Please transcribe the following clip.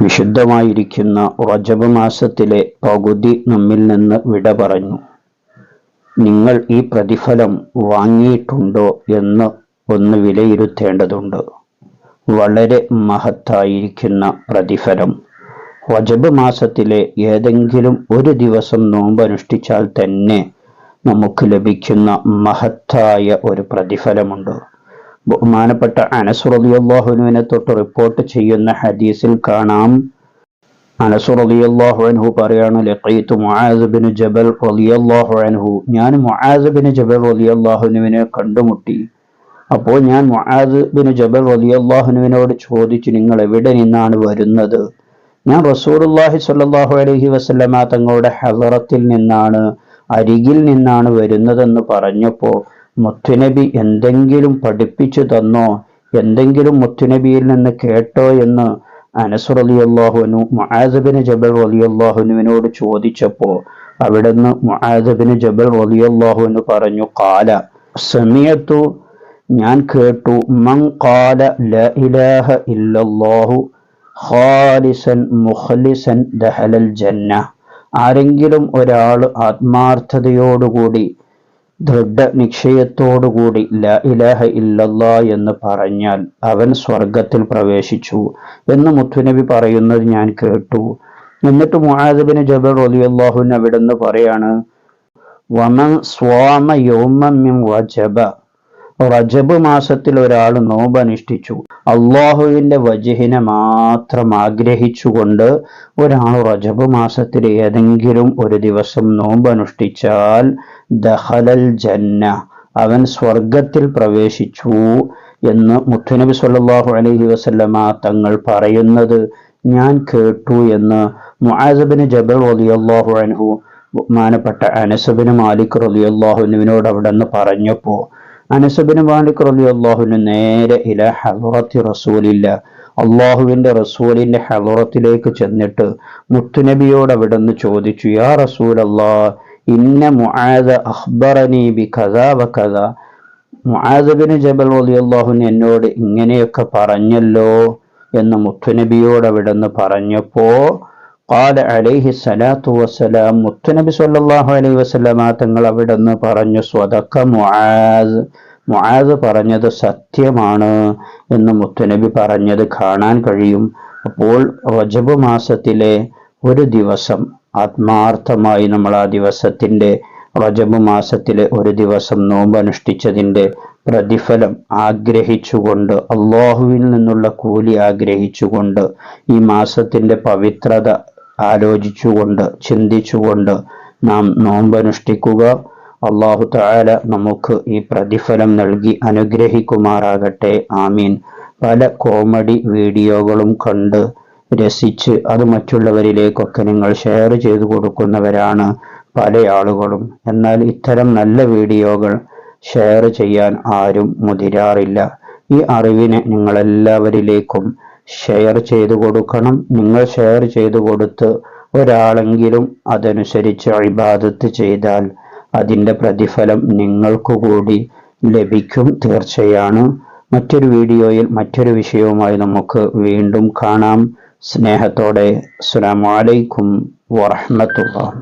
വിശുദ്ധമായിരിക്കുന്ന റജബ് മാസത്തിലെ പകുതി നമ്മിൽ നിന്ന് വിട പറഞ്ഞു നിങ്ങൾ ഈ പ്രതിഫലം വാങ്ങിയിട്ടുണ്ടോ എന്ന് ഒന്ന് വിലയിരുത്തേണ്ടതുണ്ട്. വളരെ മഹത്തായിരിക്കുന്ന പ്രതിഫലം. റജബ് മാസത്തിലെ ഏതെങ്കിലും ഒരു ദിവസം നോമ്പ് അനുഷ്ഠിച്ചാൽ തന്നെ നമുക്ക് ലഭിക്കുന്ന മഹത്തായ ഒരു പ്രതിഫലമുണ്ട്. ബഹുമാനപ്പെട്ട അനസ് റളിയല്ലാഹുവിനെ തൊട്ട് റിപ്പോർട്ട് ചെയ്യുന്ന ഹദീസിൽ കാണാം. അനസ് റളിയല്ലാഹു അൻഹു പറയാണ് ലഖീതു മുആസ് ജബൽ റളിയല്ലാഹു അൻഹു. ഞാൻ മുആസ് ബിൻ ജബൽ റളിയല്ലാഹുവിനെ കണ്ടുമുട്ടി. അപ്പോൾ ഞാൻ ബിൻ ജബൽ റളിയല്ലാഹുവിനോട് ചോദിച്ചു നിങ്ങൾ എവിടെ നിന്നാണ് വരുന്നത്? ഞാൻ റസൂലുള്ളാഹി സ്വല്ലല്ലാഹു അലൈഹി വസല്ലമ തങ്ങളുടെ ഹസറത്തിൽ നിന്നാണ് അരികിൽ നിന്നാണ് വരുന്നതെന്ന് പറഞ്ഞപ്പോൾ മുത്തുനബി എന്തെങ്കിലും പഠിപ്പിച്ചു തന്നോ എന്തെങ്കിലും മുത്തുനബിയിൽ നിന്ന് കേട്ടോ എന്ന് അനസ് അള്ളാഹുനു മുആദബിന് ജബൽ അള്ളാഹുനുവിനോട് ചോദിച്ചപ്പോൾ അവിടുന്ന് മുആദബിന് ജബൽ അള്ളാഹുനു പറഞ്ഞു കാല സമയത്തു ഞാൻ കേട്ടു മൻ കാല ല ഇലാഹ ഇല്ലല്ലാഹു ഖാലിസൻ മുഖ്ലിസൻ ദഹലൽ ജന്ന. ആരെങ്കിലും ഒരാൾ ആത്മാർത്ഥതയോടുകൂടി ദൃഢനിശ്ചയത്തോടുകൂടി ല ഇലഹ ഇല്ലല്ല എന്ന് പറഞ്ഞാൽ അവൻ സ്വർഗത്തിൽ പ്രവേശിച്ചു എന്ന് മുത്തുനബി പറയുന്നത് ഞാൻ കേട്ടു. എന്നിട്ട് മുആദബിന് ജബൽ അവിടെ അവിടുന്ന് പറയാണ് വമൻ സ്വാമ യോമം വജബ. റജബ് മാസത്തിൽ ഒരാൾ നോമ്പ് അനുഷ്ഠിച്ചു അള്ളാഹുവിന്റെ വജഹിനെ മാത്രം ആഗ്രഹിച്ചുകൊണ്ട് ഒരാൾ റജബ് മാസത്തിൽ ഏതെങ്കിലും ഒരു ദിവസം നോമ്പ് അനുഷ്ഠിച്ചാൽ ദഹലൽ ജന്ന അവൻ സ്വർഗത്തിൽ പ്രവേശിച്ചു എന്ന് മുത്തുനബി സല്ലാഹു അലൈഹി വസല്ലമ തങ്ങൾ പറയുന്നത് ഞാൻ കേട്ടു എന്ന് മുആസബിന് ജബൽ റളിയല്ലാഹു അൻഹു ബഹുമാനപ്പെട്ട അനസബിന് മാലിക് റളിയല്ലാഹുവിനോട് അവിടെ നിന്ന് പറഞ്ഞപ്പോൾ അനസബിന് മാലിക് റലി അള്ളാഹുവിന് നേരെ ഇല ഹലുറത്തി റസൂലില്ല അള്ളാഹുവിന്റെ റസൂലിന്റെ ഹലുറത്തിലേക്ക് ചെന്നിട്ട് മുത്തുനബിയോട് അവിടെ നിന്ന് ചോദിച്ചു യാ റസൂൽ അള്ളാ ഇന്ന മുആദ അഹ്ബറനി ബി കഥാ വ കഥ മുആദബിന് ജബൽ റലി അള്ളാഹുവിന് എന്നോട് ഇങ്ങനെയൊക്കെ പറഞ്ഞല്ലോ എന്ന് മുത്തുനബിയോട് അവിടെ നിന്ന് പറഞ്ഞപ്പോ قال അലൈഹി സ്വലാത്തു വസ്സലാം മുത്തുനബി സല്ലല്ലാഹു അലൈഹി വസല്ലമ തങ്ങൾ അവിടെ നിന്ന് പറഞ്ഞു സ്വതക്ക മുആസ് മുആസ് പറഞ്ഞത് സത്യമാണ് എന്ന് മുത്തുനബി പറഞ്ഞത് കാണാൻ കഴിയും അപ്പോൾ റജബ് മാസത്തിലെ ഒരു ദിവസം ആത്മാർത്ഥമായി നമ്മൾ ആ ദിവസത്തിന്റെ റജബ് മാസത്തിലെ ഒരു ദിവസം നോമ്പ് അനുഷ്ഠിച്ചതിന്റെ പ്രതിഫലം ആഗ്രഹിച്ചുകൊണ്ട് അള്ളാഹുവിൽ നിന്നുള്ള കൂലി ആഗ്രഹിച്ചുകൊണ്ട് ഈ മാസത്തിന്റെ പവിത്രത ആലോചിച്ചുകൊണ്ട് ചിന്തിച്ചുകൊണ്ട് നാം നോമ്പനുഷ്ഠിക്കുക. അള്ളാഹു താല നമുക്ക് ഈ പ്രതിഫലം നൽകി അനുഗ്രഹിക്കുമാറാകട്ടെ. ആമീൻ. പല കോമഡി വീഡിയോകളും കണ്ട് രസിച്ച് അത് മറ്റുള്ളവരിലേക്കൊക്കെ നിങ്ങൾ ഷെയർ ചെയ്തു കൊടുക്കുന്നവരാണ് പല ആളുകളും. എന്നാൽ ഇത്തരം നല്ല വീഡിയോകൾ ഷെയർ ചെയ്യാൻ ആരും മുതിരാറില്ല. ഈ അറിവിനെ നിങ്ങളെല്ലാവരിലേക്കും ഷെയർ ചെയ്തു കൊടുക്കണം. നിങ്ങൾ ഷെയർ ചെയ്തു കൊടുത്ത് ഒരാളെങ്കിലും അതനുസരിച്ച് ഇബാദത്ത് ചെയ്താൽ അതിന്റെ പ്രതിഫലം നിങ്ങൾക്കു കൂടി ലഭിക്കും തീർച്ചയാണ്. മറ്റൊരു വീഡിയോയിൽ മറ്റൊരു വിഷയവുമായി നമുക്ക് വീണ്ടും കാണാം. സ്നേഹത്തോടെ. അസ്സലാമു അലൈക്കും വറഹ്മത്തുള്ളാഹി.